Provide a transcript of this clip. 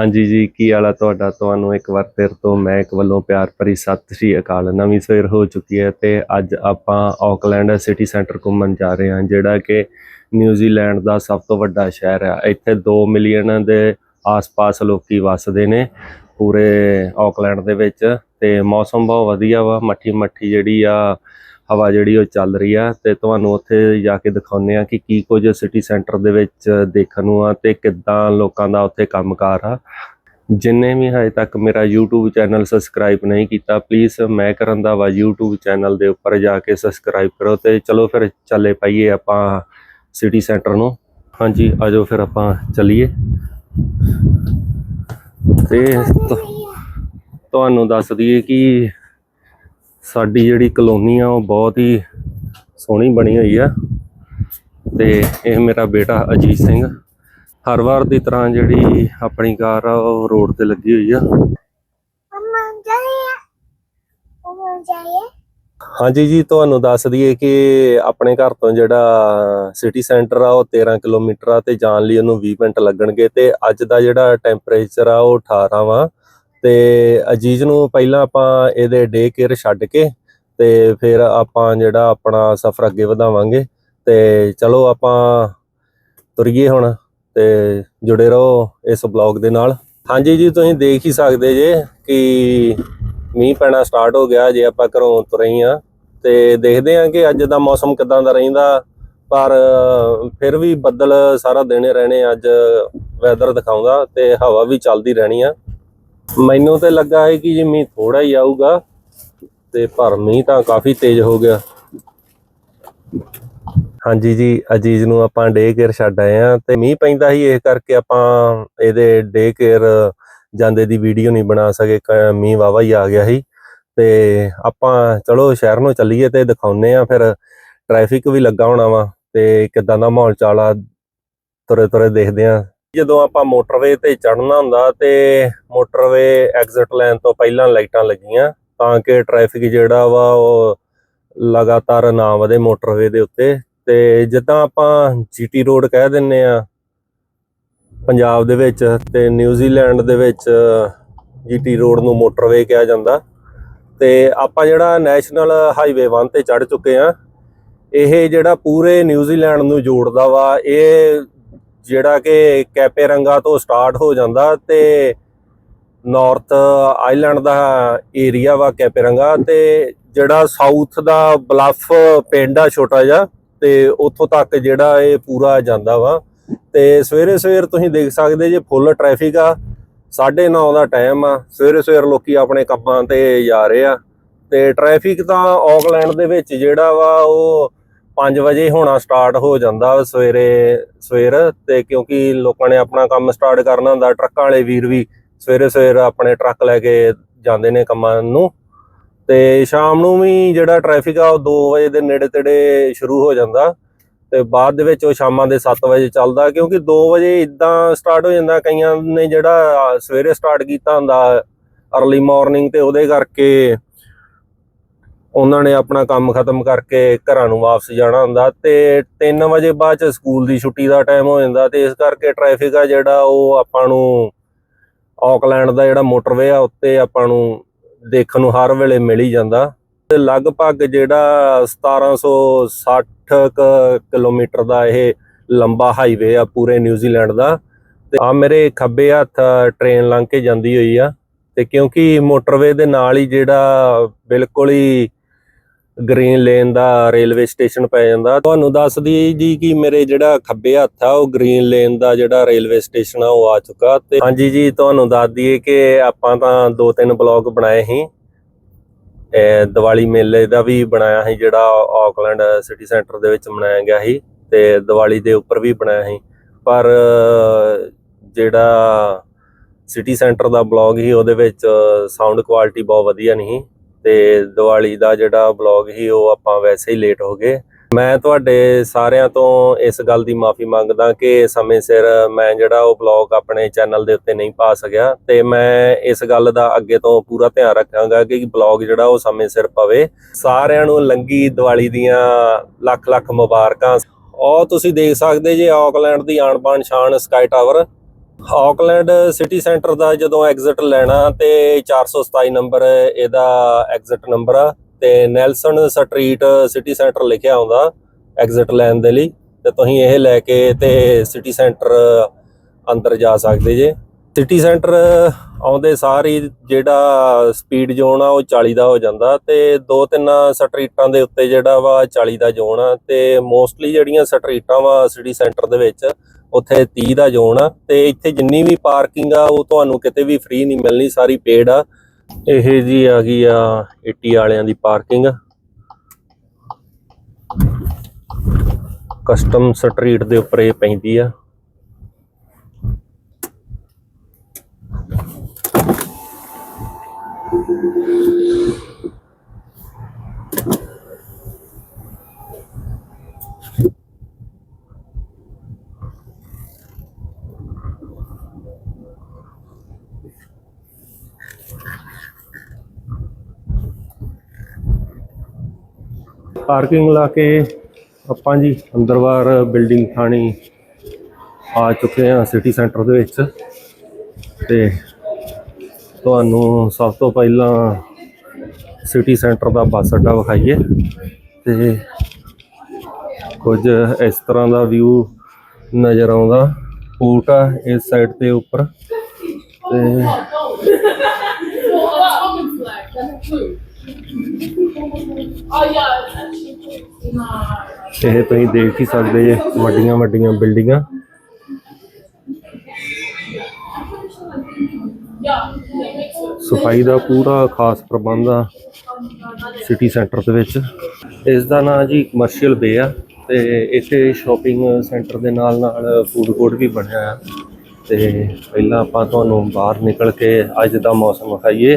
ਹਾਂਜੀ ਜੀ, ਕੀ ਹਾਲ ਆ ਤੁਹਾਡਾ? ਤੁਹਾਨੂੰ ਇੱਕ ਵਾਰ ਫਿਰ ਤੋਂ ਮੈਂ ਇੱਕ ਵੱਲੋਂ ਪਿਆਰ ਭਰੀ ਸਤਿ ਸ਼੍ਰੀ ਅਕਾਲ। ਨਵੀਂ ਸਵੇਰ ਹੋ ਚੁੱਕੀ ਹੈ ਤੇ ਅੱਜ ਆਪਾਂ ਆਕਲੈਂਡ ਸਿਟੀ ਸੈਂਟਰ ਘੁੰਮਣ ਜਾ ਰਹੇ ਹਾਂ, ਜਿਹੜਾ ਕਿ ਨਿਊਜ਼ੀਲੈਂਡ ਦਾ ਸਭ ਤੋਂ ਵੱਡਾ ਸ਼ਹਿਰ ਹੈ ਇੱਥੇ 2 ਮਿਲੀਅਨ ਦੇ ਆਸ-ਪਾਸ ਲੋਕੀ ਵੱਸਦੇ ਨੇ ਪੂਰੇ ਆਕਲੈਂਡ ਦੇ ਵਿੱਚ ਤੇ ਮੌਸਮ ਬਹੁਤ ਵਧੀਆ ਵਾ ਮੱਠੀ ਮੱਠੀ ਜਿਹੜੀ ਆ ਹਵਾ ਜਿਹੜੀ ਉਹ ਚੱਲ ਰਹੀ ਆ ਤੇ ਤੁਹਾਨੂੰ ਉੱਥੇ ਜਾ ਕੇ ਦਿਖਾਉਂਦੇ ਆ ਕਿ ਕੀ ਕੁਝ ਸਿਟੀ ਸੈਂਟਰ ਦੇ ਵਿੱਚ ਦੇਖਣ ਨੂੰ ਆ ਤੇ ਕਿੱਦਾਂ ਲੋਕਾਂ ਦਾ ਉੱਥੇ ਕੰਮਕਾਰ ਆ। ਜਿੰਨੇ ਵੀ ਹਜੇ ਤੱਕ ਮੇਰਾ YouTube ਚੈਨਲ ਸਬਸਕ੍ਰਾਈਬ ਨਹੀਂ ਕੀਤਾ ਪਲੀਜ਼ ਮੈਂ ਕਰਨ ਦਾ ਵਾ YouTube ਚੈਨਲ ਦੇ ਉੱਪਰ ਜਾ ਕੇ ਸਬਸਕ੍ਰਾਈਬ ਕਰੋ ਤੇ ਚਲੋ ਫਿਰ ਚੱਲੇ ਪਾਈਏ ਆਪਾਂ ਸਿਟੀ ਸੈਂਟਰ ਨੂੰ। ਹਾਂਜੀ ਆਜੋ ਫਿਰ ਆਪਾਂ ਚੱਲੀਏ। ਤੇ, ਤੁਹਾਨੂੰ ਦੱਸ ਦਈਏ ਕਿ ਸਾਡੀ ਜਿਹੜੀ ਕਲੋਨੀ ਆ ਉਹ ਬਹੁਤ ਹੀ ਸੋਹਣੀ ਬਣੀ ਹੋਈ ਆ। ਤੇ ਇਹ ਮੇਰਾ ਬੇਟਾ ਅਜੀਤ ਸਿੰਘ। ਹਰ ਵਾਰ ਦੀ ਤਰ੍ਹਾਂ ਜਿਹੜੀ ਆਪਣੀ ਕਾਰ ਆ ਉਹ ਰੋਡ ਤੇ ਲੱਗੀ ਹੋਈ ਆ। ਹਾਂਜੀ ਜੀ ਤੁਹਾਨੂੰ ਦੱਸ ਦਈਏ ਕਿ ਆਪਣੇ ਘਰ ਤੋਂ ਜਿਹੜਾ ਸਿਟੀ ਸੈਂਟਰ ਆ ਉਹ 13 ਕਿਲੋਮੀਟਰ ਆ ਤੇ ਜਾਣ ਲਈ ਉਹਨੂੰ 20 ਮਿੰਟ ਲੱਗਣਗੇ ਤੇ ਅੱਜ ਦਾ ਜਿਹੜਾ ਟੈਂਪਰੇਚਰ ਆ ਉਹ 18 ਵਾ। ਤੇ ਅਜੀਜ਼ ਨੂੰ ਪਹਿਲਾਂ ਆਪਾਂ ਇਹਦੇ ਡੇ ਕੇਅਰ ਛੱਡ ਕੇ ਤੇ ਫਿਰ ਆਪਾਂ ਜਿਹੜਾ ਆਪਣਾ ਸਫ਼ਰ ਅੱਗੇ ਵਧਾਵਾਂਗੇ। ਤੇ ਚਲੋ ਆਪਾਂ ਤੁਰੀਏ ਹੁਣ ਤੇ ਜੁੜੇ ਰਹੋ ਇਸ ਬਲੌਗ ਦੇ ਨਾਲ। ਹਾਂਜੀ ਜੀ, ਤੁਸੀਂ ਦੇਖ ਹੀ ਸਕਦੇ ਜੇ ਕਿ ਮੀਂਹ ਪੈਣਾ ਸਟਾਰਟ ਹੋ ਗਿਆ, ਜੇ ਆਪਾਂ ਘਰੋਂ ਤੁਰੇ ਹੀ ਆ ਤੇ ਦੇਖਦੇ ਆ ਕਿ ਅੱਜ ਦਾ ਮੌਸਮ ਕਿਦਾਂ ਦਾ ਰਹਿੰਦਾ, ਪਰ ਫਿਰ ਵੀ ਬੱਦਲ ਸਾਰਾ ਦਿਨ ਰਹਿਣੇ ਅੱਜ ਵੈਦਰ ਦਿਖਾਉਂਦਾ ਤੇ ਹਵਾ ਵੀ ਚੱਲਦੀ ਰਹਿਣੀ ਆ। ਮੈਨੂੰ ਤੇ ਲੱਗਾ ਹੈ ਕਿ ਜੇ ਮੀਂਹ ਥੋੜਾ ਹੀ ਆਊਗਾ ਤੇ ਪਰ ਮੀਂਹ ਤਾਂ ਕਾਫੀ ਤੇਜ਼ ਹੋ ਗਿਆ। ਹਾਂਜੀ ਜੀ, ਅਜੀਜ਼ ਨੂੰ ਆਪਾਂ ਡੇ ਕੇਅਰ ਛੱਡ ਆਏ ਆ ਤੇ ਮੀਂਹ ਪੈਂਦਾ ਸੀ ਇਸ ਕਰਕੇ ਆਪਾਂ ਇਹਦੇ ਡੇ ਕੇਅਰ ਜਾਂਦੇ ਦੀ ਵੀਡੀਓ ਨਹੀਂ ਬਣਾ ਸਕੇ। ਮੀਂਹ ਵਾਵਾ ਹੀ ਆ ਗਿਆ ਸੀ ਤੇ ਆਪਾਂ ਚਲੋ ਸ਼ਹਿਰ ਨੂੰ ਚੱਲੀਏ ਤੇ ਦਿਖਾਉਨੇ ਆ ਫਿਰ ਟ੍ਰੈਫਿਕ ਵੀ ਲੱਗਾ ਹੋਣਾ ਵਾ ਤੇ ਕਿਦਾਂ ਦਾ ਮਾਹੌਲ ਚਾਲ ਆ ਤੁਰੇ ਤੁਰੇ ਦੇਖਦੇ ਆ ਜਦੋਂ ਆਪਾਂ ਮੋਟਰਵੇ ਤੇ ਚੜਨਾ ਹੁੰਦਾ ਤੇ ਮੋਟਰਵੇ ਐਗਜ਼ਿਟ ਲਾਈਨ ਤੋਂ ਪਹਿਲਾਂ ਲਾਈਟਾਂ ਲੱਗੀਆਂ ਤਾਂ ਕਿ ਟ੍ਰੈਫਿਕ ਜਿਹੜਾ ਵਾ ਉਹ ਲਗਾਤਾਰ ਨਾ ਵਧੇ ਮੋਟਰਵੇ ਦੇ ਉੱਤੇ। ਤੇ ਜਿੱਦਾਂ ਆਪਾਂ ਜੀਟੀ ਰੋਡ ਕਹਿ ਦਿੰਨੇ ਆ, ਪੰਜਾਬ ਦੇ ਵਿੱਚ ਤੇ ਨਿਊਜ਼ੀਲੈਂਡ ਦੇ ਵਿੱਚ ਜੀਟੀ ਰੋਡ ਨੂੰ ਮੋਟਰਵੇ ਕਿਹਾ ਜਾਂਦਾ। ਤੇ ਆਪਾਂ ਜਿਹੜਾ ਨੈਸ਼ਨਲ ਹਾਈਵੇ 1 ਤੇ ਚੜ ਚੁੱਕੇ ਆ, ਇਹ ਜਿਹੜਾ ਪੂਰੇ ਨਿਊਜ਼ੀਲੈਂਡ ਨੂੰ ਜੋੜਦਾ ਵਾ, ਇਹ ਜਿਹੜਾ ਕਿ ਕੈਪੇਰੰਗਾ ਤੋਂ ਸਟਾਰਟ ਹੋ ਜਾਂਦਾ ਤੇ ਨਾਰਥ ਆਈਲੈਂਡ ਦਾ ਏਰੀਆ ਵਾ ਕੈਪੇਰੰਗਾ ਤੇ ਜਿਹੜਾ ਸਾਊਥ ਦਾ ਬਲਫ ਪਿੰਡ ਆ ਛੋਟਾ ਜਿਹਾ ਤੇ ਉੱਥੋਂ ਤੱਕ ਜਿਹੜਾ ਇਹ ਪੂਰਾ ਜਾਂਦਾ ਵਾ ਤੇ ਸਵੇਰੇ ਸਵੇਰ ਤੁਸੀਂ ਦੇਖ ਸਕਦੇ ਜੇ ਫੁੱਲ ਟ੍ਰੈਫਿਕ ਆ 9:30 ਦਾ ਟਾਈਮ ਆ, ਸਵੇਰੇ ਸਵੇਰ ਲੋਕੀ ਆਪਣੇ ਕੰਮਾਂ ਤੇ ਜਾ ਰਹੇ ਆ ਤੇ ਟ੍ਰੈਫਿਕ ਤਾਂ ਆਕਲੈਂਡ ਦੇ ਵਿੱਚ ਜਿਹੜਾ ਵਾ ਉਹ 5 ਵਜੇ ਹੋਣਾ ਸਟਾਰਟ ਹੋ ਜਾਂਦਾ ਸਵੇਰੇ, ਸਵੇਰ ਤੇ ਕਿਉਂਕਿ ਲੋਕਾਂ ਨੇ ਆਪਣਾ ਕੰਮ ਸਟਾਰਟ ਕਰਨਾ ਹੁੰਦਾ, ਟਰੱਕਾਂ ਵਾਲੇ ਵੀਰ ਵੀ ਸਵੇਰੇ ਸਵੇਰ ਆਪਣੇ ਟਰੱਕ ਲੈ ਕੇ ਜਾਂਦੇ ਨੇ ਕੰਮਾਂ ਨੂੰ। ਤੇ ਸ਼ਾਮ ਨੂੰ ਵੀ ਜਿਹੜਾ ਟ੍ਰੈਫਿਕ ਆ ਉਹ 2 ਵਜੇ ਦੇ ਨੇੜੇ ਤੇੜੇ ਸ਼ੁਰੂ ਹੋ ਜਾਂਦਾ ਤੇ ਬਾਅਦ ਦੇ ਵਿੱਚ ਉਹ ਸ਼ਾਮਾਂ ਦੇ 7 ਵਜੇ ਚੱਲਦਾ ਕਿਉਂਕਿ 2 ਵਜੇ ਇਦਾਂ ਸਟਾਰਟ ਹੋ ਜਾਂਦਾ, ਕਈਆਂ ਨੇ ਜਿਹੜਾ ਸਵੇਰੇ ਸਟਾਰਟ ਕੀਤਾ ਹੁੰਦਾ ਅਰਲੀ ਮਾਰਨਿੰਗ ਤੇ ਉਹਦੇ ਕਰਕੇ ਉਹਨਾਂ ਨੇ ਆਪਣਾ ਕੰਮ ਖਤਮ ਕਰਕੇ ਘਰਾਂ ਨੂੰ ਵਾਪਸ ਜਾਣਾ ਹੁੰਦਾ ਤੇ 3 ਵਜੇ ਬਾਅਦ ਚ ਸਕੂਲ ਦੀ ਛੁੱਟੀ ਦਾ ਟਾਈਮ ਹੋ ਜਾਂਦਾ ਤੇ ਇਸ ਕਰਕੇ ਟ੍ਰੈਫਿਕ ਆ ਜਿਹੜਾ ਉਹ ਆਪਾਂ ਨੂੰ ਆਕਲੈਂਡ ਦਾ ਜਿਹੜਾ ਮੋਟਰਵੇ ਆ ਉੱਤੇ ਆਪਾਂ ਨੂੰ ਦੇਖਣ ਨੂੰ ਹਰ ਵੇਲੇ ਮਿਲ ਹੀ ਜਾਂਦਾ। ਤੇ ਲਗਭਗ ਜਿਹੜਾ 1760 ਕੁ ਕਿਲੋਮੀਟਰ ਦਾ ਇਹ ਲੰਬਾ ਹਾਈਵੇ ਆ ਪੂਰੇ ਨਿਊਜ਼ੀਲੈਂਡ ਦਾ ਤੇ ਆ ਮੇਰੇ ਖੱਬੇ ਹੱਥ ਟ੍ਰੇਨ ਲੰਘ ਕੇ ਜਾਂਦੀ ਹੋਈ ਆ ਤੇ ਕਿਉਂਕਿ ਮੋਟਰਵੇ ਦੇ ਨਾਲ ਹੀ ਜਿਹੜਾ ਬਿਲਕੁਲ ਹੀ ਗ੍ਰੀਨ ਲੇਨ ਦਾ ਰੇਲਵੇ ਸਟੇਸ਼ਨ ਪੈ ਜਾਂਦਾ। ਤੁਹਾਨੂੰ ਦੱਸ ਦਈਏ ਜੀ ਕਿ ਮੇਰੇ ਜਿਹੜਾ ਖੱਬੇ ਹੱਥ ਆ, ਉਹ ਗ੍ਰੀਨ ਲੇਨ ਦਾ ਜਿਹੜਾ ਰੇਲਵੇ ਸਟੇਸ਼ਨ ਆ, ਉਹ ਆ ਚੁੱਕਾ। ਤੇ ਹਾਂਜੀ ਜੀ, ਤੁਹਾਨੂੰ ਦੱਸ ਦਈਏ ਕਿ ਆਪਾਂ ਤਾਂ ਦੋ ਤਿੰਨ ਬਲੌਗ ਬਣਾਏ ਸੀ। ਇਹ ਦੀਵਾਲੀ ਮੇਲੇ ਦਾ ਵੀ ਬਣਾਇਆ ਸੀ, ਜਿਹੜਾ ਆਕਲੈਂਡ ਸਿਟੀ ਸੈਂਟਰ ਦੇ ਵਿੱਚ ਮਨਾਇਆ ਗਿਆ ਸੀ। ਤੇ ਦੀਵਾਲੀ ਦੇ ਉੱਪਰ ਵੀ ਬਣਾਇਆ ਸੀ। ਪਰ ਜਿਹੜਾ ਸਿਟੀ ਸੈਂਟਰ ਦਾ ਬਲੌਗ ਸੀ, ਉਹਦੇ ਵਿੱਚ ਸਾਊਂਡ ਕੁਆਲਿਟੀ ਬਹੁਤ ਵਧੀਆ ਨਹੀਂ ਤੇ ਦੀਵਾਲੀ ਦਾ ਜਿਹੜਾ ਬਲੌਗ ਸੀ, ਉਹ ਆਪਾਂ ਵੈਸੇ ਹੀ ਲੇਟ ਹੋ ਗਏ। ਮੈਂ ਤੁਹਾਡੇ ਸਾਰਿਆਂ ਤੋਂ ਇਸ ਗੱਲ ਦੀ ਮਾਫੀ ਮੰਗਦਾ ਕਿ ਸਮੇਂ ਸਿਰ ਮੈਂ ਜਿਹੜਾ ਉਹ ਬਲੌਗ ਆਪਣੇ ਚੈਨਲ ਦੇ ਉੱਤੇ ਨਹੀਂ ਪਾ ਸਕਿਆ ਤੇ ਮੈਂ ਇਸ ਗੱਲ ਦਾ ਅੱਗੇ ਤੋਂ ਪੂਰਾ ਧਿਆਨ ਰੱਖਾਂਗਾ ਕਿ ਬਲੌਗ ਜਿਹੜਾ ਉਹ ਸਮੇਂ ਸਿਰ ਪਵੇ। ਸਾਰਿਆਂ ਨੂੰ ਲੰਗੀ ਦੀਵਾਲੀ ਦੀਆਂ ਲੱਖ ਲੱਖ ਮੁਬਾਰਕਾਂ। ਉਹ ਤੁਸੀਂ ਦੇਖ ਸਕਦੇ ਜੇ ਆਕਲੈਂਡ ਦੀ ਆਣ ਬਾਣ ਸ਼ਾਨ sky tower Auckland city centre ਦਾ ਜਦੋਂ ਐਗਜ਼ਿਟ ਲੈਣਾ ਤੇ 427 ਨੰਬਰ ਇਹਦਾ ਐਗਜ਼ਿਟ ਨੰਬਰ ਆ ਤੇ ਨੈਲਸਨ ਸਟਰੀਟ ਸਿਟੀ ਸੈਂਟਰ ਲਿਖਿਆ ਆਉਂਦਾ ਐਗਜ਼ਿਟ ਲੈਣ ਦੇ ਲਈ ਤੇ ਤੁਸੀਂ ਇਹ ਲੈ ਕੇ ਤੇ ਸਿਟੀ ਸੈਂਟਰ ਅੰਦਰ ਜਾ ਸਕਦੇ ਜੇ। ਸਿਟੀ ਸੈਂਟਰ ਆਉਂਦੇ ਸਾਰ ਹੀ ਜਿਹੜਾ ਸਪੀਡ ਜ਼ੋਨ ਆ ਉਹ 40 ਦਾ ਹੋ ਜਾਂਦਾ ਤੇ ਦੋ ਤਿੰਨ ਸਟਰੀਟਾਂ ਦੇ ਉੱਤੇ ਜਿਹੜਾ ਵਾ 40 ਦਾ ਜ਼ੋਨ ਆ ਤੇ ਮੋਸਟਲੀ ਜਿਹੜੀਆਂ ਸਟਰੀਟਾਂ ਵਾ ਸਿਟੀ ਸੈਂਟਰ ਦੇ ਵਿੱਚ ਉੱਥੇ 30 ਦਾ ਜ਼ੋਨ ਆ ਤੇ ਇੱਥੇ ਜਿੰਨੀ ਵੀ ਪਾਰਕਿੰਗ ਆ, ਉਹ ਤੁਹਾਨੂੰ ਕਿਤੇ ਵੀ ਫ੍ਰੀ ਨਹੀਂ ਮਿਲਣੀ, ਸਾਰੀ ਪੇਡ ਆ। ਇਹ ਜੀ ਆ ਗਈ ਆ 80 ਵਾਲਿਆਂ ਦੀ ਪਾਰਕਿੰਗ। ਕਸਟਮ ਸਟਰੀਟ ਦੇ ਉੱਪਰ ਇਹ ਪੈਂਦੀ ਆ। ਪਾਰਕਿੰਗ ਲਾ ਕੇ ਆਪਾਂ ਜੀ ਅੰਦਰਵਾਰ ਬਿਲਡਿੰਗ ਥਾਣੀ ਆ ਚੁੱਕੇ ਹਾਂ ਸਿਟੀ ਸੈਂਟਰ ਦੇ ਵਿੱਚ। ਤੇ ਤੁਹਾਨੂੰ ਸਭ ਤੋਂ ਪਹਿਲਾਂ ਸਿਟੀ ਸੈਂਟਰ ਦਾ ਬੱਸ ਅੱਡਾ ਵਿਖਾਈਏ। ਤੇ ਕੁਝ ਇਸ ਤਰ੍ਹਾਂ ਦਾ ਵਿਊ ਨਜ਼ਰ ਆਉਂਦਾ। ਊਟ ਆ ਇਸ ਸਾਈਡ ਤੇ ਉੱਪਰ। ਤੇ Oh yeah. ਇਹ ਤੁਸੀਂ ਦੇਖ ਹੀ ਸਕਦੇ ਜੇ, ਵੱਡੀਆਂ ਵੱਡੀਆਂ ਬਿਲਡਿੰਗਾਂ। ਸਫ਼ਾਈ ਦਾ ਪੂਰਾ ਖਾਸ ਪ੍ਰਬੰਧ ਆ ਸਿਟੀ ਸੈਂਟਰ ਦੇ ਵਿੱਚ। ਇਸ ਦਾ ਨਾਂ ਜੀ ਕਮਰਸ਼ੀਅਲ ਬੇ ਆ ਤੇ ਇੱਥੇ ਸ਼ਾਪਿੰਗ ਸੈਂਟਰ ਦੇ ਨਾਲ ਨਾਲ ਫੂਡ ਕੋਰਟ ਵੀ ਬਣਿਆ ਆ। ਤੇ ਪਹਿਲਾਂ ਆਪਾਂ ਤੁਹਾਨੂੰ ਬਾਹਰ ਨਿਕਲ ਕੇ ਅੱਜ ਦਾ ਮੌਸਮ ਵਿਖਾਈਏ।